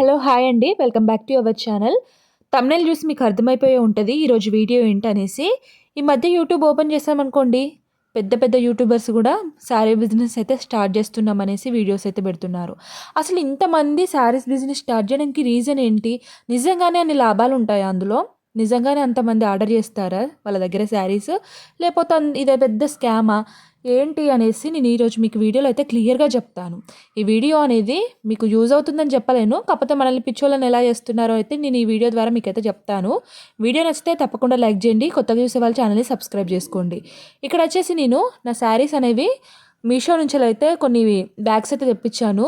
Hello hi అండి. Welcome back to our channel. Tamil చూసి మీకు అర్థమైపోయి ఉంటుంది ఈరోజు వీడియో ఏంటనేసి. ఈ మధ్య యూట్యూబ్ ఓపెన్ చేసామనుకోండి పెద్ద పెద్ద యూట్యూబర్స్ కూడా శారీ బిజినెస్ అయితే స్టార్ట్ చేస్తున్నాం అనేసి వీడియోస్ అయితే పెడుతున్నారు. అసలు ఇంతమంది శారీస్ బిజినెస్ స్టార్ట్ చేయడానికి రీజన్ ఏంటి? నిజంగానే అన్ని లాభాలు ఉంటాయా అందులో? నిజంగానే అంతమంది ఆర్డర్ చేస్తారా వాళ్ళ దగ్గర శారీస్? లేకపోతే ఇదే పెద్ద స్కామా? ఏంటి అనేసి నేను ఈరోజు మీకు వీడియోలో అయితే క్లియర్గా చెప్తాను. ఈ వీడియో అనేది మీకు యూజ్ అవుతుందని చెప్పలేను. కాకపోతే మనల్ని పిచ్చోళ్ళని ఎలా చేస్తున్నారో అయితే నేను ఈ వీడియో ద్వారా మీకు అయితే చెప్తాను. వీడియో నచ్చితే తప్పకుండా లైక్ చేయండి. కొత్తగా చూసే వాళ్ళ ఛానల్ని సబ్స్క్రైబ్ చేసుకోండి. ఇక్కడ వచ్చేసి నేను నా శారీస్ అనేవి మీషో నుంచి అయితే కొన్ని బ్యాగ్స్ అయితే తెప్పించాను.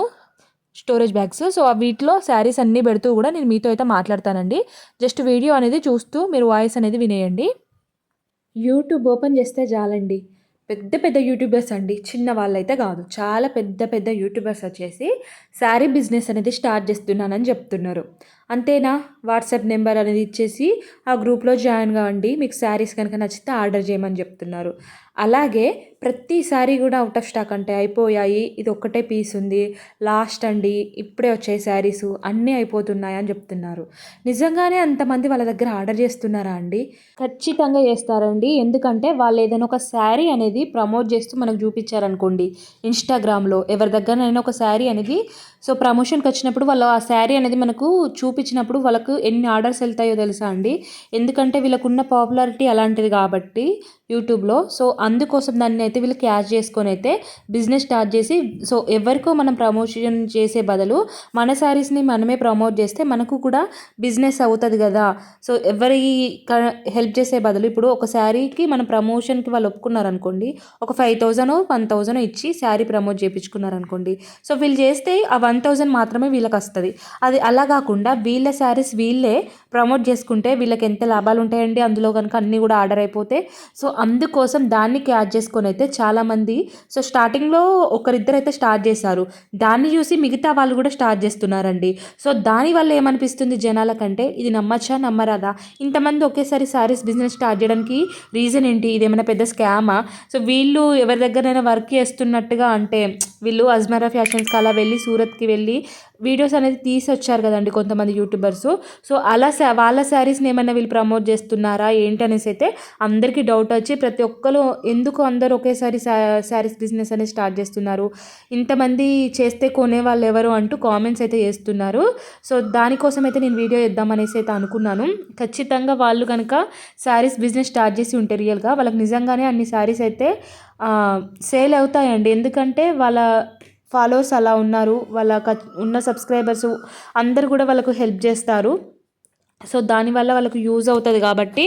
Storage bags. సో వీటిలో శారీస్ అన్నీ పెడుతూ కూడా నేను మీతో అయితే మాట్లాడతానండి. జస్ట్ వీడియో అనేది చూస్తూ మీరు వాయిస్ అనేది వినేయండి. యూట్యూబ్ ఓపెన్ చేస్తే చాలండి. పెద్ద పెద్ద యూట్యూబర్స్ అండి చిన్న వాళ్ళైతే కాదు. చాలా పెద్ద పెద్ద యూట్యూబర్స్ వచ్చేసి శారీ బిజినెస్ అనేది స్టార్ట్ చేస్తున్నానని చెప్తున్నారు. అంతేనా? వాట్సాప్ నెంబర్ అనేది ఇచ్చేసి ఆ గ్రూప్లో జాయిన్ కావండి. మీకు శారీస్ కనుక నచ్చితే ఆర్డర్ చేయమని చెప్తున్నారు. అలాగే ప్రతిసారి కూడా అవుట్ ఆఫ్ స్టాక్ అంటే అయిపోయాయి. ఇది ఒక్కటే పీస్ ఉంది. లాస్ట్ అండి. ఇప్పుడే వచ్చే శారీస్ అన్నీ అయిపోతున్నాయి అని చెప్తున్నారు. నిజంగానే అంతమంది వాళ్ళ దగ్గర ఆర్డర్ చేస్తున్నారా అండి? ఖచ్చితంగా చేస్తారండి. ఎందుకంటే వాళ్ళు ఏదైనా ఒక శారీ అనేది ప్రమోట్ చేస్తూ మనకు చూపించారనుకోండి ఇన్స్టాగ్రామ్లో ఎవరి దగ్గరనైనా ఒక శారీ అనేది. సో ప్రమోషన్కి వచ్చినప్పుడు వాళ్ళు ఆ శారీ అనేది మనకు చూపించినప్పుడు వాళ్ళకు ఎన్ని ఆర్డర్స్ వెళ్తాయో తెలుసా అండి? ఎందుకంటే వీళ్ళకున్న పాపులారిటీ అలాంటిది కాబట్టి యూట్యూబ్లో. సో అందుకోసం దాన్ని అయితే వీళ్ళు క్యాచ్ చేసుకొని అయితే బిజినెస్ స్టార్ట్ చేసి సో ఎవరికో మనం ప్రమోషన్ చేసే బదులు మన శారీస్ని మనమే ప్రమోట్ చేస్తే మనకు కూడా బిజినెస్ అవుతుంది కదా. సో ఎవరి హెల్ప్ చేసే బదులు ఇప్పుడు ఒక శారీకి మన ప్రమోషన్కి వాళ్ళు ఒప్పుకున్నారనుకోండి ఒక ఫైవ్ థౌజండ్ వన్ థౌజండ్ ఇచ్చి శారీ ప్రమోట్ చేయించుకున్నారనుకోండి సో వీళ్ళు చేస్తే ఆ వన్ థౌజండ్ మాత్రమే వీళ్ళకి వస్తుంది. అది అలా కాకుండా వీళ్ళ శారీస్ వీళ్ళే ప్రమోట్ చేసుకుంటే వీళ్ళకి ఎంత లాభాలు ఉంటాయండి అందులో కనుక అన్నీ కూడా ఆర్డర్ అయిపోతే. సో అందుకోసం దాన్ని క్యాచ్ చేసుకొని అయితే చాలామంది సో స్టార్టింగ్లో ఒకరిద్దరు అయితే స్టార్ట్ చేశారు. దాన్ని చూసి మిగతా వాళ్ళు కూడా స్టార్ట్ చేస్తున్నారండి. సో దానివల్ల ఏమనిపిస్తుంది జనాలకంటే ఇది నమ్మచ్చా నమ్మరాదా? ఇంతమంది ఒకేసారి శారీస్ బిజినెస్ స్టార్ట్ చేయడానికి రీజన్ ఏంటి? ఇది ఏమైనా పెద్ద స్కామా? సో వీళ్ళు ఎవరి దగ్గరైనా వర్క్ చేస్తున్నట్టుగా అంటే వీళ్ళు అజ్మరా ఫ్యాషన్స్కి అలా వెళ్ళి సూరత్కి వెళ్ళి వీడియోస్ అనేది తీసి వచ్చారు కదండి కొంతమంది యూట్యూబర్స్. సో అలా వాళ్ళ శారీస్ని ఏమైనా వీళ్ళు ప్రమోట్ చేస్తున్నారా ఏంటి అనేసి అయితే అందరికీ డౌట్ వచ్చి ప్రతి ఒక్కరు ఎందుకు అందరూ ఒకేసారి శారీస్ బిజినెస్ అనేది స్టార్ట్ చేస్తున్నారు? ఇంతమంది చేస్తే కొనే వాళ్ళు ఎవరు అంటూ కామెంట్స్ అయితే చేస్తున్నారు. సో దానికోసం అయితే నేను వీడియో ఇద్దామనేసి అయితే అనుకున్నాను. ఖచ్చితంగా వాళ్ళు కనుక శారీస్ బిజినెస్ స్టార్ట్ చేసి ఉంటే రియల్గా వాళ్ళకి నిజంగానే అన్ని శారీస్ అయితే సేల్ అవుతాయండి. ఎందుకంటే వాళ్ళ ఫాలోవర్స్ అలా ఉన్నారు. వాళ్ళ ఉన్న సబ్స్క్రైబర్స్ అందరు కూడా వాళ్ళకు హెల్ప్ చేస్తారు. సో దానివల్ల వాళ్ళకు యూజ్ అవుతుంది కాబట్టి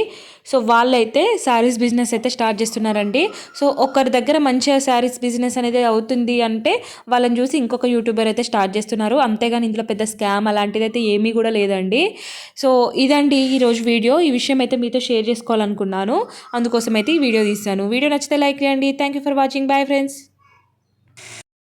సో వాళ్ళైతే శారీస్ బిజినెస్ అయితే స్టార్ట్ చేస్తున్నారండి. సో ఒకరి దగ్గర మంచిగా శారీస్ బిజినెస్ అనేది అవుతుంది అంటే వాళ్ళని చూసి ఇంకొక యూట్యూబర్ అయితే స్టార్ట్ చేస్తున్నారు. అంతేగాని ఇందులో పెద్ద స్కామ్ అలాంటిది అయితే ఏమీ కూడా లేదండి. సో ఇదండి ఈరోజు వీడియో. ఈ విషయం అయితే మీతో షేర్ చేసుకోవాలనుకున్నాను. అందుకోసం అయితే ఈ వీడియో తీస్తాను వీడియో నచ్చితే లైక్ చేయండి. Thank you for watching bye friends